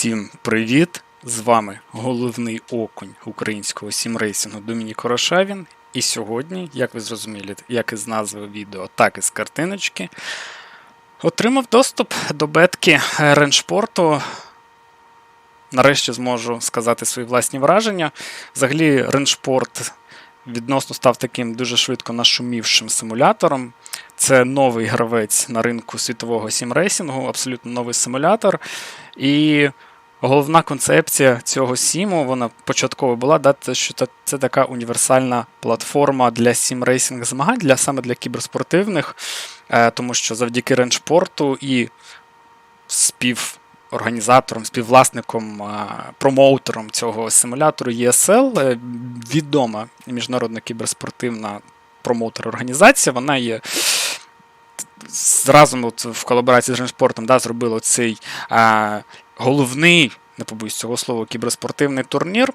Усім привіт! З вами головний окунь українського сімрейсингу Домінік Орошавін. І сьогодні, як ви зрозуміли, як із назви відео, так і з картиночки, отримав доступ до бетки реншпорту. Нарешті зможу сказати свої власні враження. Взагалі, реншпорт відносно став таким дуже швидко нашумівшим симулятором. Це новий гравець на ринку світового сімрейсингу, абсолютно новий симулятор. І головна концепція цього сіму, вона початково була, да, те, що це така універсальна платформа для сімрейсинг змагань, для, саме для кіберспортивних, е, тому що завдяки реншпорту і співорганізатором, співвласником, е, промоутером цього симулятору ESL, е, відома міжнародна кіберспортивна промоутер-організація, вона є разом от в колаборації з Реншпортом да, зробили цей головний, не побоюсь цього слова, кіберспортивний турнір.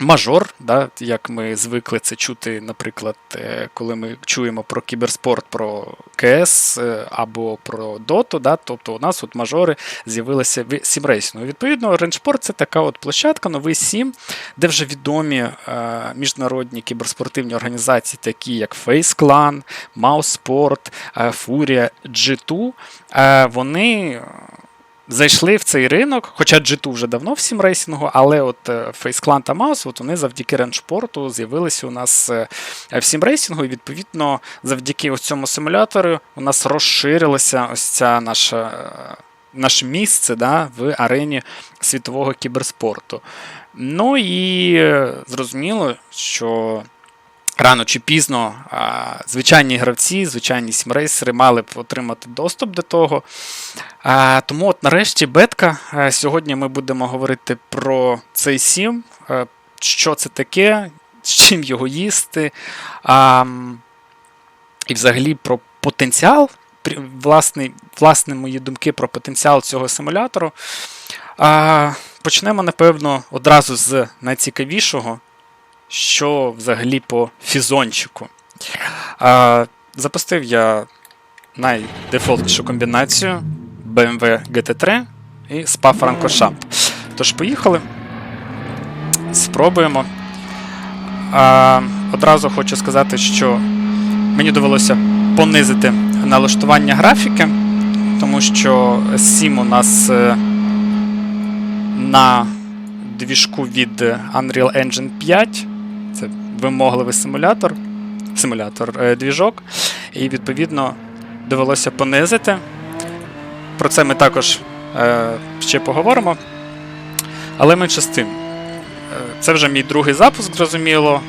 Мажор, да, як ми звикли це чути, наприклад, е, коли ми чуємо про кіберспорт, про КС е, або про Доту, да, тобто у нас от мажори з'явилися в сімрейсінгу. Відповідно, Реншпорт це така от площадка, новий сім, де вже відомі е, міжнародні кіберспортивні організації, такі як Face Clan, Mouse Sport, е, Furia, G2, е, вони зайшли в цей ринок, хоча G2 вже давно в сімрейсингу, але от е, Face Clan та Mouse, от вони завдяки реншпорту з'явилися у нас е, в сімрейсингу, і відповідно завдяки цьому симулятору у нас розширилася ось ця наша. е, Наше місце да, в арені світового кіберспорту. Ну і е, зрозуміло, що рано чи пізно звичайні гравці, звичайні сімрейсери мали б отримати доступ до того. Тому от нарешті бетка. Сьогодні ми будемо говорити про цей сім, що це таке, з чим його їсти. І взагалі про потенціал, власне, власне, мої думки про потенціал цього симулятору. Почнемо, напевно, одразу з найцікавішого, що взагалі по фізончику. А, запустив я найдефолтнішу комбінацію BMW GT3 і SPA Francorchamps. Тож, поїхали. Спробуємо. А, одразу хочу сказати, що мені довелося понизити налаштування графіки, тому що Сім у нас е, на двіжку від Unreal Engine 5. Вимогливий симулятор, симулятор е, двіжок. І відповідно довелося понизити. Про це ми також е, ще поговоримо. Але менше з тим. Е, Це вже мій другий запуск, зрозуміло.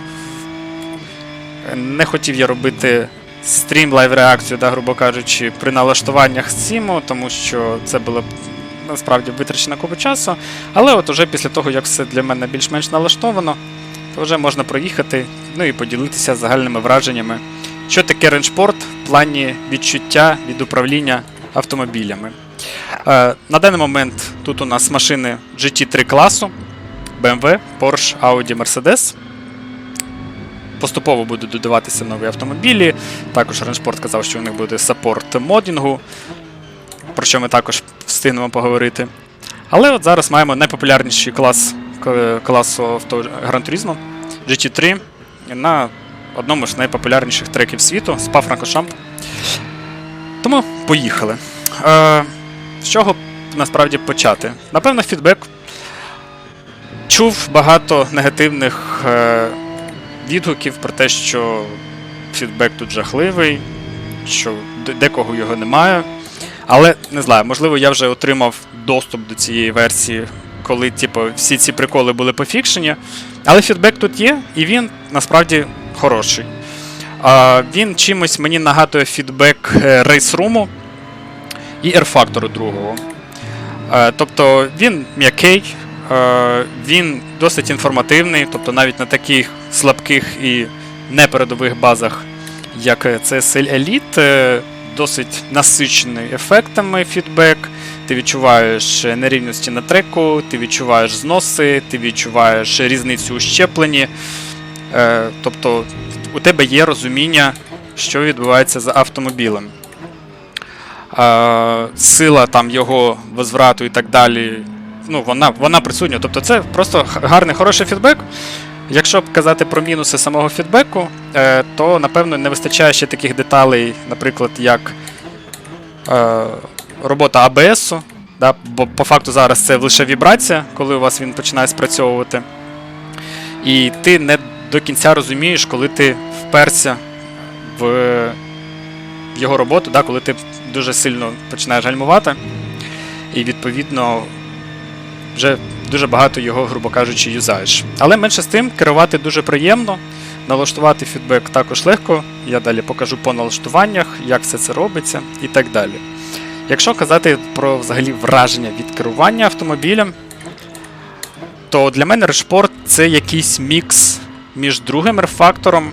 Не хотів я робити стрім лайв-реакцію, да, грубо кажучи, при налаштуваннях Сіму, тому що це було насправді витрачена купа часу. Але от уже після того, як все для мене більш-менш налаштовано, то вже можна проїхати, ну і поділитися загальними враженнями, що таке реншпорт в плані відчуття від управління автомобілями. Е, на даний момент тут у нас машини GT3 класу, BMW, Porsche, Audi, Mercedes. Поступово будуть додаватися нові автомобілі. Також Реншпорт казав, що у них буде саппорт модінгу, про що ми також встигнемо поговорити. Але от зараз маємо найпопулярніший клас класу Gran GT3 на одному з найпопулярніших треків світу Spa Francorchamps. Тому поїхали. Е, з чого насправді почати? Напевно, фідбек. Чув багато негативних е, відгуків про те, що фідбек тут жахливий, що декого його немає. Але не знаю, можливо, я вже отримав доступ до цієї версії, коли типу, всі ці приколи були пофікшені. Але фідбек тут є, і він насправді хороший. А, він чимось мені нагадує фідбек Room і R-Factor другого. Е, Тобто він м'який, е, він досить інформативний, тобто навіть на таких слабких і непередових базах, як е, CSL Elite, досить насичений ефектами фідбек. Ти відчуваєш нерівності на треку, ти відчуваєш зноси, ти відчуваєш різницю у щепленні. Е, Тобто у тебе є розуміння, що відбувається за автомобілем. Е, Сила там його возврату і так далі ну, вона, вона присутня. Тобто це просто гарний, хороший фідбек. Якщо казати про мінуси самого фідбеку, е, то напевно не вистачає ще таких деталей, наприклад, як робота АБС, да, бо по факту зараз це лише вібрація, коли у вас він починає спрацьовувати. І ти не до кінця розумієш, коли ти вперся в його роботу, да, коли ти дуже сильно починаєш гальмувати, і відповідно вже дуже багато його, грубо кажучи, юзаєш. Але менше з тим керувати дуже приємно. Налаштувати фідбек також легко. Я далі покажу по налаштуваннях, як все це робиться і так далі. Якщо казати про взагалі враження від керування автомобілем, то для мене Решпорт це якийсь мікс між другим рефактором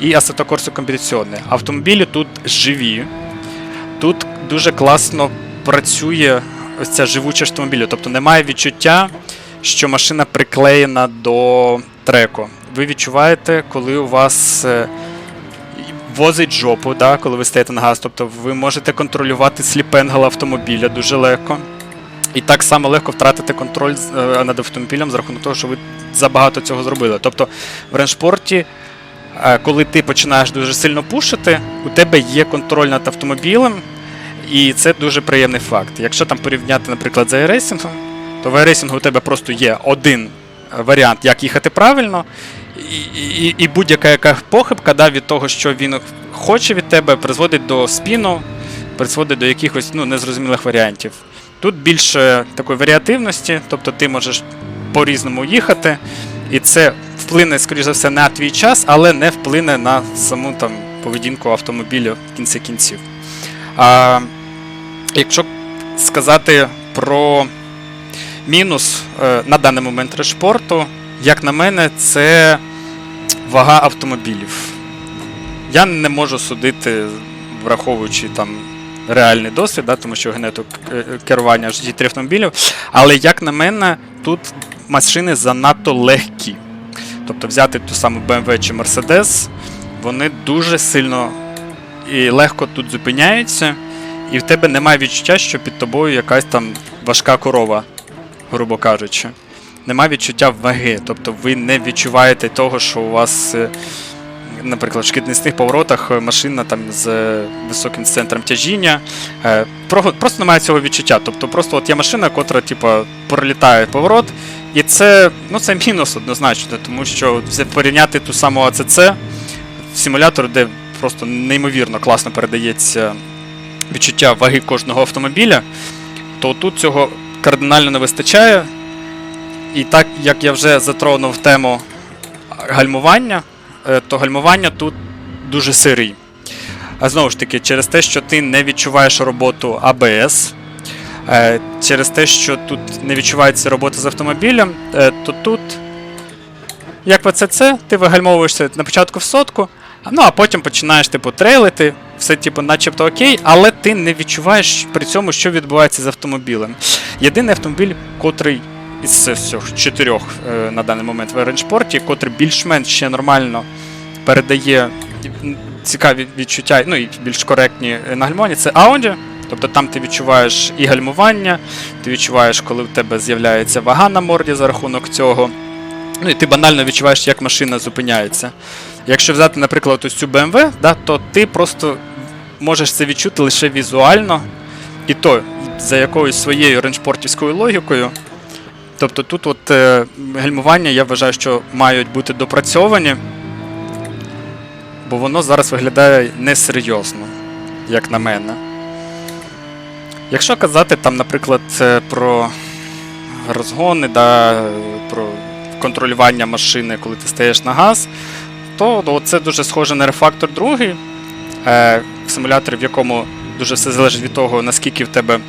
і Assetto Corsa Автомобілі тут живі, тут дуже класно працює ось ця живучість автомобіля. Тобто немає відчуття, що машина приклеєна до треку. Ви відчуваєте, коли у вас е, возить жопу, да, коли ви стаєте на газ. Тобто ви можете контролювати сліпенгл автомобіля дуже легко. І так само легко втратити контроль е, над автомобілем за рахунок того, що ви забагато цього зробили. Тобто в реншпорті, е, коли ти починаєш дуже сильно пушити, у тебе є контроль над автомобілем, і це дуже приємний факт. Якщо там порівняти, наприклад, з iRacing, то в iRacing у тебе просто є один е, варіант, як їхати правильно, і, і, і будь-яка яка похибка да, від того, що він хоче від тебе, призводить до спіну, призводить до якихось ну, незрозумілих варіантів. Тут більше такої варіативності, тобто ти можеш по-різному їхати, і це вплине, скоріш за все, на твій час, але не вплине на саму там поведінку автомобіля в кінці кінців. А, якщо сказати про мінус е, на даний момент решпорту, як на мене, це вага автомобілів. Я не можу судити, враховуючи там реальний досвід, да, тому що генетик е, керування GT3 автомобілів. Але як на мене, тут машини занадто легкі. Тобто взяти ту саму BMW чи Mercedes, вони дуже сильно і легко тут зупиняються, і в тебе немає відчуття, що під тобою якась там важка корова, грубо кажучи. Немає відчуття ваги, тобто ви не відчуваєте того, що у вас, е, наприклад, в шкідницьких поворотах е, машина там з е, високим центром тяжіння. Просто немає цього відчуття. Тобто просто от є машина, котра типу, пролітає поворот, і це, ну, це мінус однозначно, тому що порівняти ту саму АЦЦ в симулятор, де просто неймовірно класно передається відчуття ваги кожного автомобіля, то тут цього кардинально не вистачає. І так як я вже затронув тему гальмування, е, то гальмування тут дуже сирий. А знову ж таки, через те, що ти не відчуваєш роботу АБС, е, через те, що тут не відчувається робота з автомобілем, е, то тут, як в АЦЦ, ти вигальмовуєшся на початку в сотку, ну а потім починаєш типу трейлити, все типу, начебто окей, але ти не відчуваєш при цьому, що відбувається з автомобілем. Єдиний автомобіль, котрий із цих чотирьох е, на даний момент в рейншпорті, котрий більш-менш ще нормально передає цікаві відчуття, ну і більш коректні на гальмуванні, це Audi. Тобто там ти відчуваєш і гальмування, ти відчуваєш, коли в тебе з'являється вага на морді за рахунок цього. Ну і ти банально відчуваєш, як машина зупиняється. Якщо взяти, наприклад, ось цю BMW, да, то ти просто можеш це відчути лише візуально, і то за якоюсь своєю реншпортівською логікою. Тобто тут от е, гальмування, я вважаю, що мають бути допрацьовані, бо воно зараз виглядає несерйозно, як на мене. Якщо казати там, наприклад, е, про розгони, да, про контролювання машини, коли ти стаєш на газ, то це дуже схоже на рефактор другий. Е, симулятор, в якому дуже все залежить від того, наскільки в тебе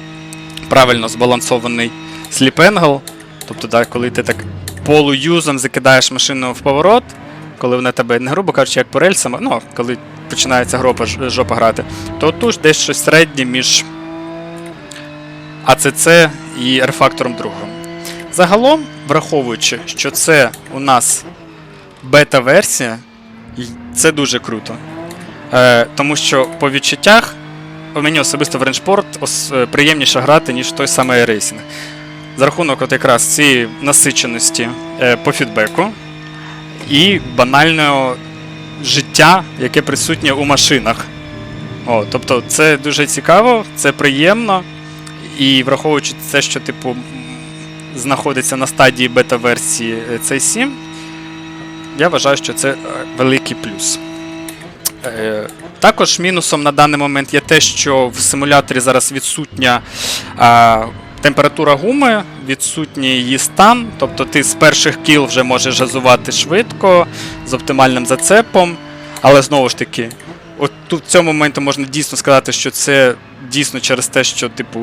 правильно збалансований сліп-енгл. Тобто, да, коли ти так полуюзом закидаєш машину в поворот, коли вона тебе, не грубо кажучи, як по рельсам, ну, коли починається гропа, жопа грати, то тут десь щось середнє між АЦЦ і R-фактором другим. Загалом, враховуючи, що це у нас бета-версія, це дуже круто. Е, тому що по відчуттях мені особисто в реншпорт е, приємніше грати, ніж той самий рейсінг. За рахунок от якраз цієї насиченості е, по фідбеку і банального життя, яке присутнє у машинах. О, тобто це дуже цікаво, це приємно. І враховуючи те, що типу знаходиться на стадії бета-версії е, цей 7, я вважаю, що це е, великий плюс. Е, Також мінусом на даний момент є те, що в симуляторі зараз відсутня а, температура гуми, відсутній її стан. Тобто ти з перших кіл вже можеш газувати швидко, з оптимальним зацепом. Але знову ж таки, от тут в цьому моменті можна дійсно сказати, що це дійсно через те, що, типу,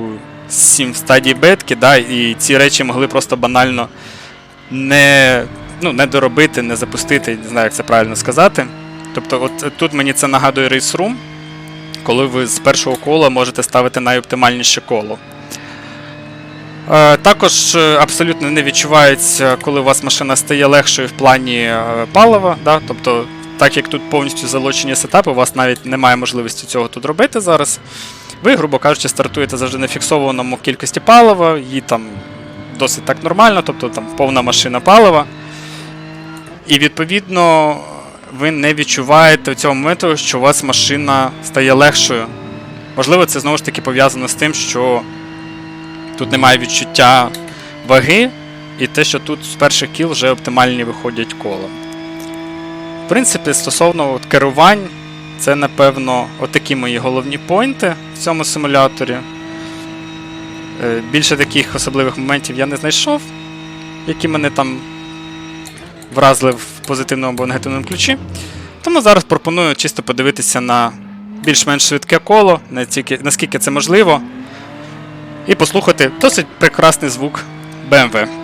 7 в стадії бетки, да, і ці речі могли просто банально не, ну, не доробити, не запустити, не знаю, як це правильно сказати. Тобто, от тут мені це нагадує Room, коли ви з першого кола можете ставити найоптимальніше коло. Е, Також е, абсолютно не відчувається, коли у вас машина стає легшою в плані е, палива. Да? Тобто, так як тут повністю залучені сетапи, у вас навіть немає можливості цього тут робити зараз. Ви, грубо кажучи, стартуєте завжди на фіксованому кількості палива, її там досить так нормально, тобто там повна машина палива. І відповідно ви не відчуваєте в цьому моменту, що у вас машина стає легшою. Можливо, це знову ж таки пов'язано з тим, що тут немає відчуття ваги, і те, що тут з перших кіл вже оптимальні виходять кола. В принципі, стосовно от керувань, це, напевно, отакі мої головні поінти в цьому симуляторі. Е, Більше таких особливих моментів я не знайшов, які мене там вразили в позитивному або негативному ключі. Тому зараз пропоную чисто подивитися на більш-менш швидке коло, наскільки це можливо, і послухати досить прекрасний звук BMW.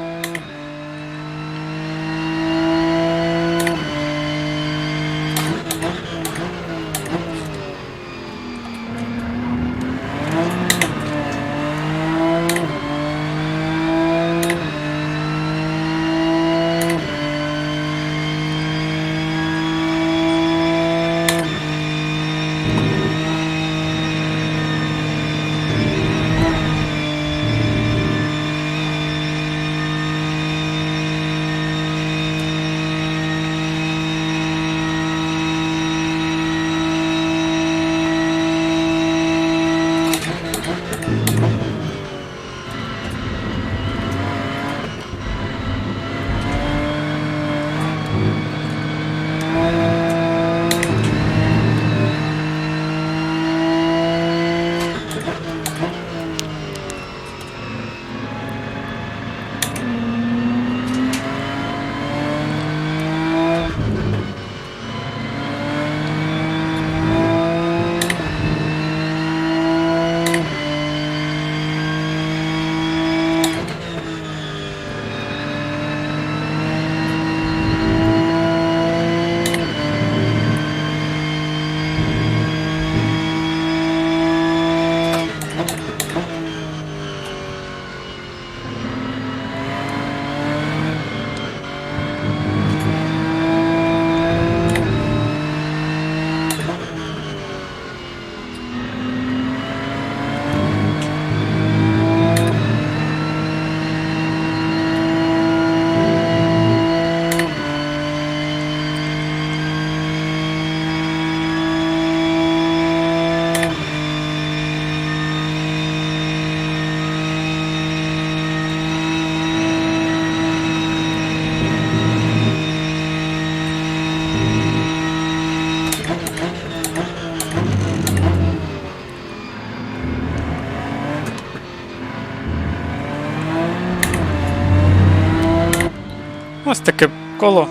Таке коло.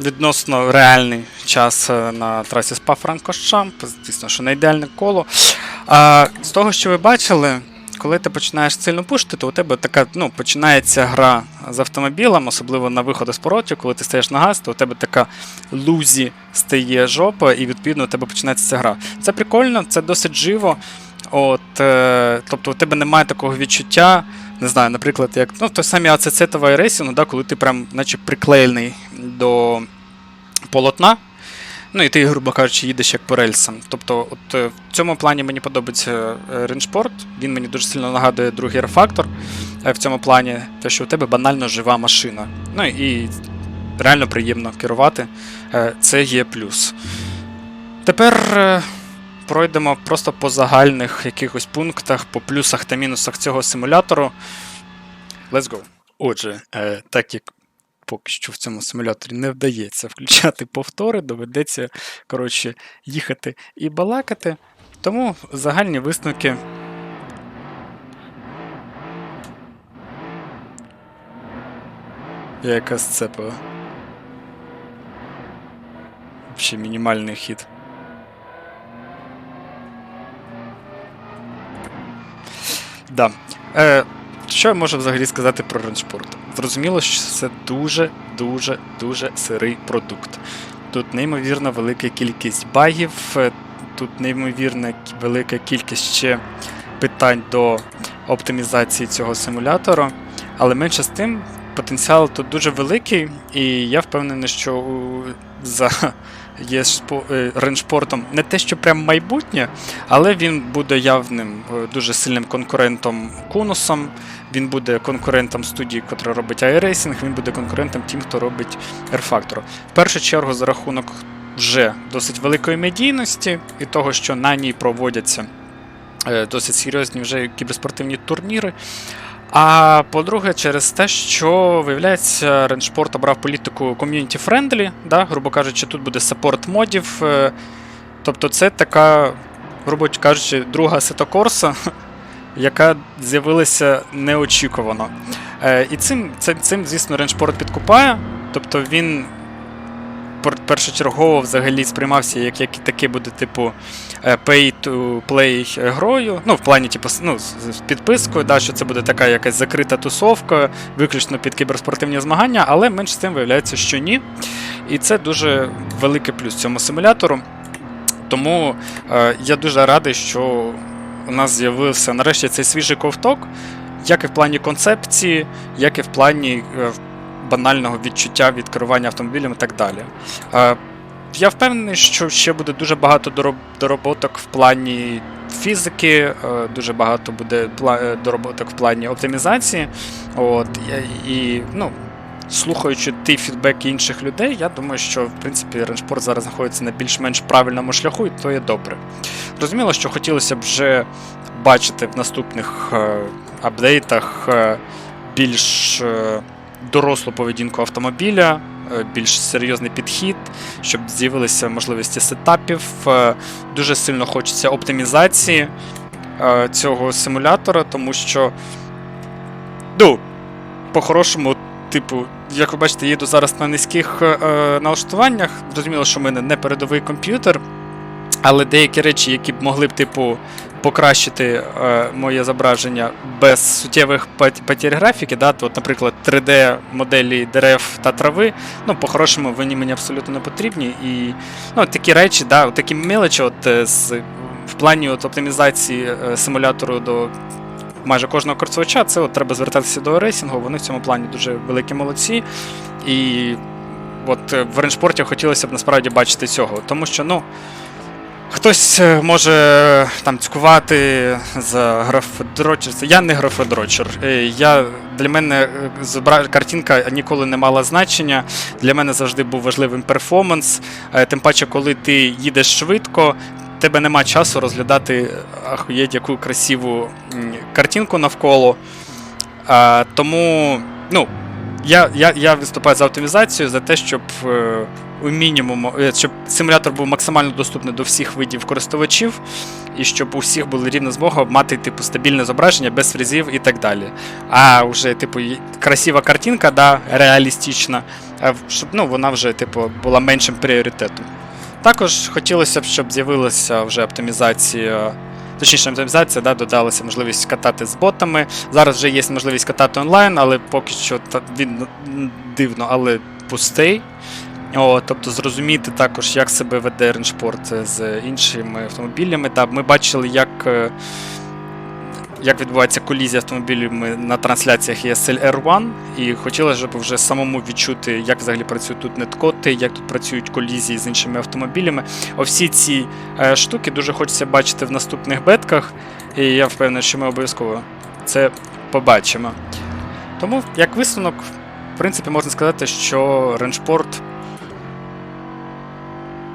Відносно реальний час е, на трасі спа Франкощамп. Звісно, що не ідеальне коло. А, з того, що ви бачили, коли ти починаєш сильно пушити, то у тебе така ну, починається гра з автомобілем, особливо на виходи з поворотів, коли ти стаєш на газ, то у тебе така лузі стає жопа, і відповідно у тебе починається ця гра. Це прикольно, це досить живо. От, е, тобто у тебе немає такого відчуття, не знаю, наприклад, як ну, той самій АЦЦ та вайрейсінгу, да, коли ти прям наче приклеєний до полотна. Ну і ти, грубо кажучи, їдеш як по рельсам. Тобто, от е, в цьому плані мені подобається е. Він мені дуже сильно нагадує другий е, в цьому плані, те, що у тебе банально жива машина. Ну і реально приємно керувати. Е, Це є плюс. Тепер пройдемо просто по загальних якихось пунктах, по плюсах та мінусах цього симулятору. Let's go. Отже, е, так як поки що в цьому симуляторі не вдається включати повтори, доведеться коротше, їхати і балакати. Тому загальні висновки. Я яка сцепила. Ще мінімальний хід. Да. Е, що я можу взагалі сказати про реншпорт? Зрозуміло, що це дуже, дуже, сирий продукт. Тут неймовірно велика кількість багів, е, тут неймовірна велика кількість ще питань до оптимізації цього симулятору, але менше з тим, потенціал тут дуже великий, і я впевнений, що за є е, реншпортом не те, що прям майбутнє, але він буде явним е, дуже сильним конкурентом Кунусом. Він буде конкурентом студії, яка робить iRacing, він буде конкурентом тим, хто робить R-Factor. В першу чергу, за рахунок вже досить великої медійності і того, що на ній проводяться е, досить серйозні вже кіберспортивні турніри. А по-друге, через те, що виявляється, Реншпорт обрав політику ком'юніті-френдлі, да, грубо кажучи, тут буде саппорт модів. е, Тобто це така, грубо кажучи, друга сетокорса, яка з'явилася неочікувано. Е, І цим, цим, цим, звісно, Реншпорт підкупає. Тобто він першочергово взагалі сприймався як, як таке буде, типу, е, pay-to-play грою. Ну, в плані, типу, ну, з підпискою, да, що це буде така якась закрита тусовка, виключно під кіберспортивні змагання, але менш з тим виявляється, що ні. І це дуже великий плюс цьому симулятору. Тому е, я дуже радий, що у нас з'явився нарешті цей свіжий ковток, як і в плані концепції, як і в плані е, банального відчуття від керування автомобілем і так далі. Е, я впевнений, що ще буде дуже багато дороботок в плані фізики, е, дуже багато буде е, дороботок в плані оптимізації. От, і, ну, слухаючи ті фідбеки інших людей, я думаю, що в принципі Реншпорт зараз знаходиться на більш-менш правильному шляху, і то є добре. Зрозуміло, що хотілося б вже бачити в наступних апдейтах більш дорослу поведінку автомобіля, е, більш серйозний підхід, щоб з'явилися можливості сетапів. Е, Дуже сильно хочеться оптимізації е, цього симулятора, тому що, ну, по-хорошому, типу, як ви бачите, їду зараз на низьких налаштуваннях. Зрозуміло, що в мене не передовий комп'ютер, але деякі речі, які б могли б, типу, покращити е, моє зображення без суттєвих пот- потерь графіки, да, то, наприклад, 3D-моделі дерев та трави, ну, по-хорошому, вони мені абсолютно не потрібні. І ну, такі речі, да, такі мелочі, от, е, з, в плані от, оптимізації е, симулятору до майже кожного користувача, це от, треба звертатися до рейсингу, вони в цьому плані дуже великі молодці. І от в реншпорті хотілося б насправді бачити цього, тому що, ну. Хтось е, може там цькувати за графодрочер. Я не графодрочер. Е, Я, для мене е, картинка ніколи не мала значення. Для мене завжди був важливим перформанс. Тим паче, коли ти їдеш швидко, тебе нема часу розглядати ахуєть яку красиву картинку навколо. Тому, ну, я, я, я виступаю за оптимізацію, за те, щоб у мінімуму, е, щоб симулятор був максимально доступний до всіх видів користувачів, і щоб у всіх була рівна змога мати типу стабільне зображення без фрізів і так далі. А вже, типу, красива картинка, да, реалістична, щоб ну, вона вже типу, була меншим пріоритетом. Також хотілося б, щоб з'явилася вже оптимізація. Точніше, оптимізація, да, додалася можливість катати з ботами. Зараз вже є можливість катати онлайн, але поки що він дивно, але пустий. О, тобто зрозуміти також, як себе веде реншпорт з іншими автомобілями. Да, ми бачили, як, е, як відбувається колізія автомобілями на трансляціях ESL R1, і хотілося б вже самому відчути, як взагалі працюють тут неткоти, як тут працюють колізії з іншими автомобілями. Всі ці е, штуки дуже хочеться бачити в наступних бетках, і я впевнений, що ми обов'язково це побачимо. Тому, як висновок, в принципі, можна сказати, що реншпорт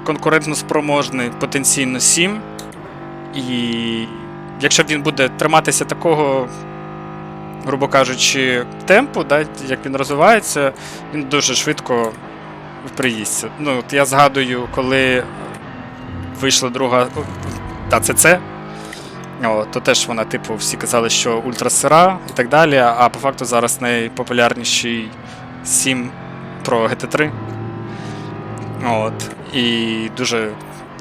конкурентно спроможний потенційно 7. І якщо він буде триматися такого, грубо кажучи, темпу, да, як він розвивається, він дуже швидко приїсться. Ну, от я згадую, коли вийшла друга та ЦЦ, о, то теж вона, типу, всі казали, що ультрасира і так далі, а по факту зараз найпопулярніший 7 Pro GT3. От. І дуже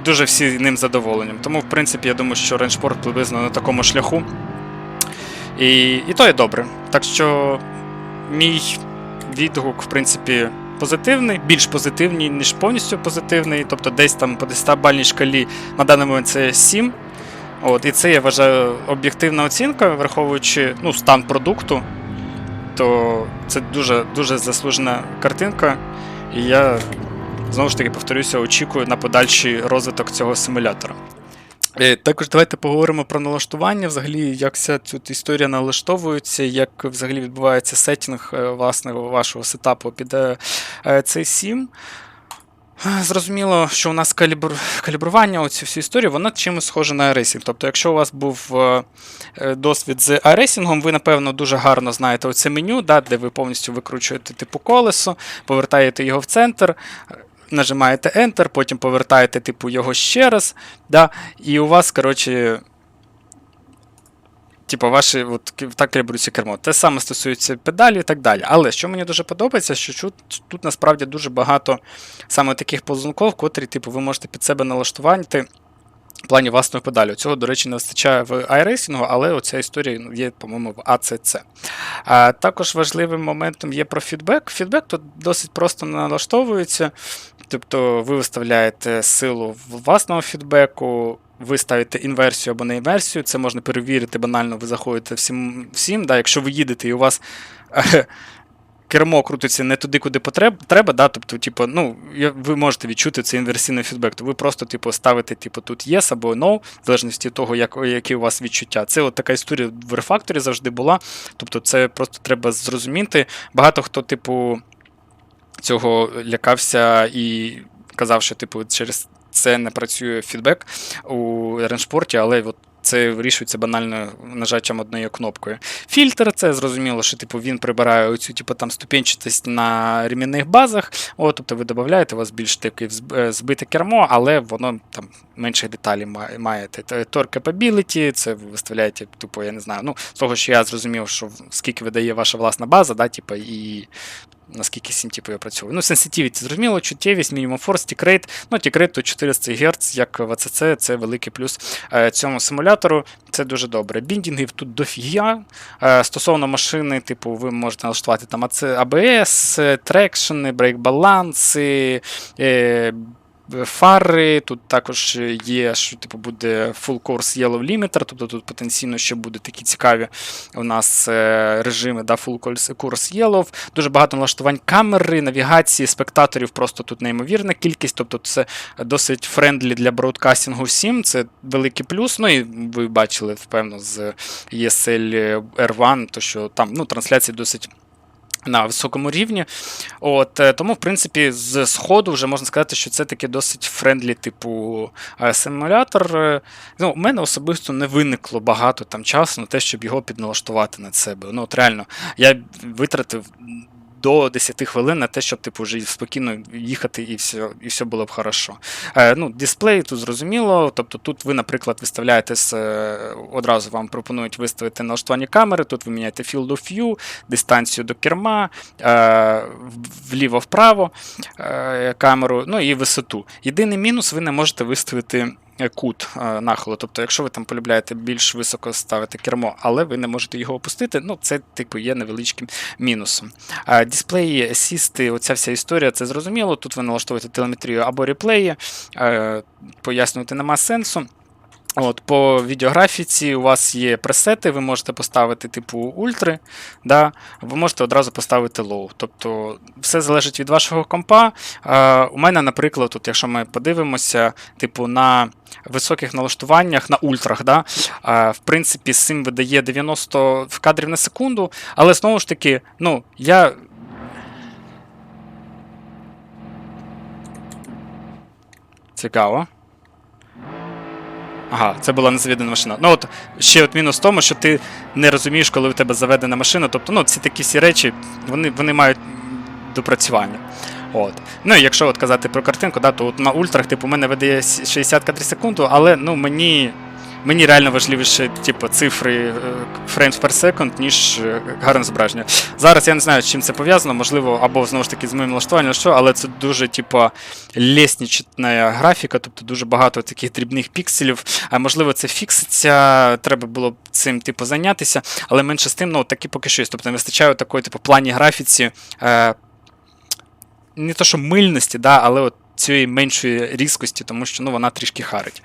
дуже всі ним задоволенням. Тому, в принципі, я думаю, що рейншпорт приблизно на такому шляху. І і то є добре. Так що мій відгук, в принципі, позитивний, більш позитивний, ніж повністю позитивний. Тобто десь там по 10-бальній шкалі на даний момент це 7. От, І це я вважаю об'єктивна оцінка, враховуючи ну, стан продукту, то це дуже дуже заслужена картинка. І я знову ж таки повторюся, очікую на подальший розвиток цього симулятора. Е, також давайте поговоримо про налаштування, взагалі, як вся ця історія налаштовується, як взагалі відбувається сетінг е, власне, вашого сетапу під е, цей 7. Зрозуміло, що у нас калібр... калібрування, оцю всю історію, вона чимось схожа на iRacing. Тобто, якщо у вас був досвід з iRacing, ви, напевно, дуже гарно знаєте оце меню, да, де ви повністю викручуєте типу колесо, повертаєте його в центр нажимаєте Enter, потім повертаєте типу, його ще раз. да, І у вас, коротше, Типу, ваші от, так калібрується кермо. Те саме стосується педалі і так далі. Але що мені дуже подобається, що тут, тут насправді дуже багато саме таких ползунков, котрі типу, ви можете під себе налаштувати в плані власної педалі. Цього, до речі, не вистачає в iRacing, але оця історія ну, є, по-моєму, в ACC. А Також важливим моментом є про фідбек. Фідбек тут досить просто налаштовується. Тобто ви виставляєте силу власного фідбеку, ви ставите інверсію або не інверсію, це можна перевірити банально, ви заходите всім, всім да, якщо ви їдете і у вас кермо крутиться не туди, куди потреб, треба, да, тобто, типу, ну, ви можете відчути цей інверсійний фідбек, то ви просто типу, ставите типу, тут yes або no, в залежності від того, як, які у вас відчуття. Це от така історія в рефакторі завжди була. Тобто, це просто треба зрозуміти. Багато хто, типу, цього лякався і казав, що типу, через це не працює фідбек у реншпорті, але от це вирішується банально нажаттям однією кнопкою. Фільтр це зрозуміло, що типу, він прибирає оцю типу, там, ступенчатість на ремінних базах. О, тобто ви додаєте, у вас більш таке е, збите кермо, але воно там менше деталі маєте. Tor Capability, це ви виставляєте, типу, я не знаю, ну, з того, що я зрозумів, що скільки видає ваша власна база, да, типу, і наскільки сім типу, я працюю. Ну, Sensitivity, зрозуміло, чуттєвість, мінімум форс, тікрейт. Ну, тікрейт то 400 Гц, як в АЦЦ, це великий плюс е, цьому симулятору. Це дуже добре. Біндінгів тут дофіга. Е, стосовно машини, типу, ви можете налаштувати там ABS, трекшени, брейк-баланси. Е, фари. Тут також є, що типу буде full course yellow limiter, тобто тут потенційно ще будуть такі цікаві у нас е, режими да, full course yellow. Дуже багато налаштувань камери, навігації, спектаторів, просто тут неймовірна кількість. Тобто це досить френдлі для бродкастингу всім. Це великий плюс. Ну і ви бачили, впевно, з ESL R1, то що там ну, трансляції досить. На високому рівні. От, е, Тому, в принципі, з сходу вже можна сказати, що це таки досить френдлі, типу симулятор. Е, ну, У мене особисто не виникло багато там часу на те, щоб його підналаштувати над себе. Ну, от Реально, я витратив до 10 хвилин на те, щоб типу, вже спокійно їхати і все і все було б хорошо. Е, ну, Дисплей тут зрозуміло. Тобто тут ви, наприклад, виставляєте е, одразу вам пропонують виставити налаштування камери, тут ви міняєте field of view, дистанцію до керма, е, вліво-вправо е, камеру, ну і висоту. Єдиний мінус, ви не можете виставити. Кут е, нахилу. Тобто, якщо ви там полюбляєте більш високо ставити кермо, але ви не можете його опустити, ну це типу є невеличким мінусом. Дисплеї, сісти, оця вся історія, це зрозуміло. Тут ви налаштовуєте телеметрію або реплеї, е, пояснювати нема сенсу. От, по відеографіці у вас є пресети, ви можете поставити типу ультри, да, ви можете одразу поставити лоу. Тобто все залежить від вашого компа. Е, у мене, наприклад, тут, якщо ми подивимося, типу, на високих налаштуваннях, на ультрах, да, е, в принципі, сим видає 90 кадрів на секунду, але знову ж таки, ну, я. Цікаво. Ага, це була незавідана машина. Ну от ще от мінус в тому, що ти не розумієш, коли у тебе заведена машина. Тобто, ну, ці такі всі речі, вони, вони мають допрацювання. От. Ну і якщо от казати про картинку, да, то от на ультрах, типу, у мене веде 60 кадрів секунду, але ну, мені, мені реально важливіше, типу, цифри е, frames per second, ніж е, гарне зображення. Зараз я не знаю, з чим це пов'язано, можливо, або знову ж таки з моїм налаштуванням, що, але це дуже, типу, лєснічна графіка, тобто дуже багато таких дрібних пікселів. А можливо, це фікситься, треба було б цим типу зайнятися, але менше з тим, ну, таки поки що є. Тобто не вистачає такої, типу, плані графіці. Е, не то, що мильності, да, але от цієї меншої різкості, тому що ну, вона трішки харить.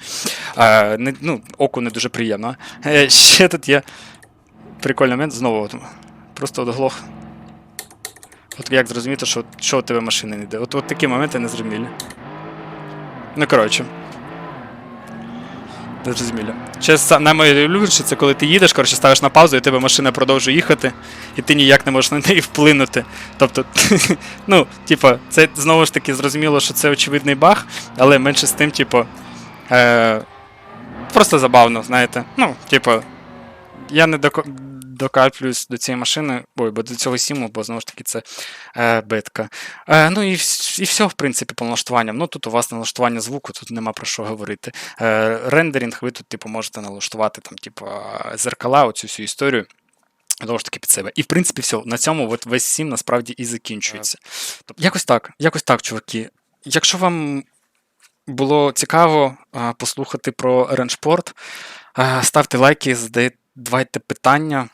Е, не, ну, оку не дуже приємно. Е, ще тут є прикольний момент, знову от, просто одглох. От як зрозуміти, що, що у тебе машини не йде. От, от такі моменти незрозумілі. Ну, коротше. Незрозуміло. Ще са- це коли ти їдеш, коротше, ставиш на паузу, і тебе машина продовжує їхати, і ти ніяк не можеш на неї вплинути. Тобто, ну, типа, це знову ж таки зрозуміло, що це очевидний баг, але менше з тим, типу, е, просто забавно, знаєте. Ну, типу, я не доко- докаплююсь до цієї машини, ой, бо до цього сіму, бо знову ж таки це е, бетка. Е, ну і, і все, в принципі, по налаштуванням. Ну тут у вас налаштування звуку, тут нема про що говорити. Е, рендеринг ви тут, типу, можете налаштувати там, типу, е, зеркала, оцю всю історію. Знову ж таки під себе. І в принципі, все, на цьому от весь сім насправді і закінчується. Тобто, якось так, якось так, чуваки. Якщо вам було цікаво е, послухати про реншпорт, е, ставте лайки, задавайте питання.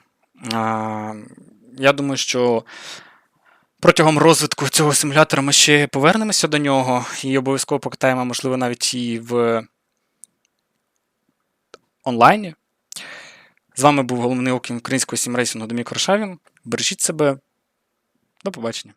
Я думаю, що протягом розвитку цього симулятора ми ще повернемося до нього і обов'язково покатаємо, можливо, навіть і в онлайні. З вами був головний окін українського сімрейсингу Домік Варшавін. Бережіть себе. До побачення.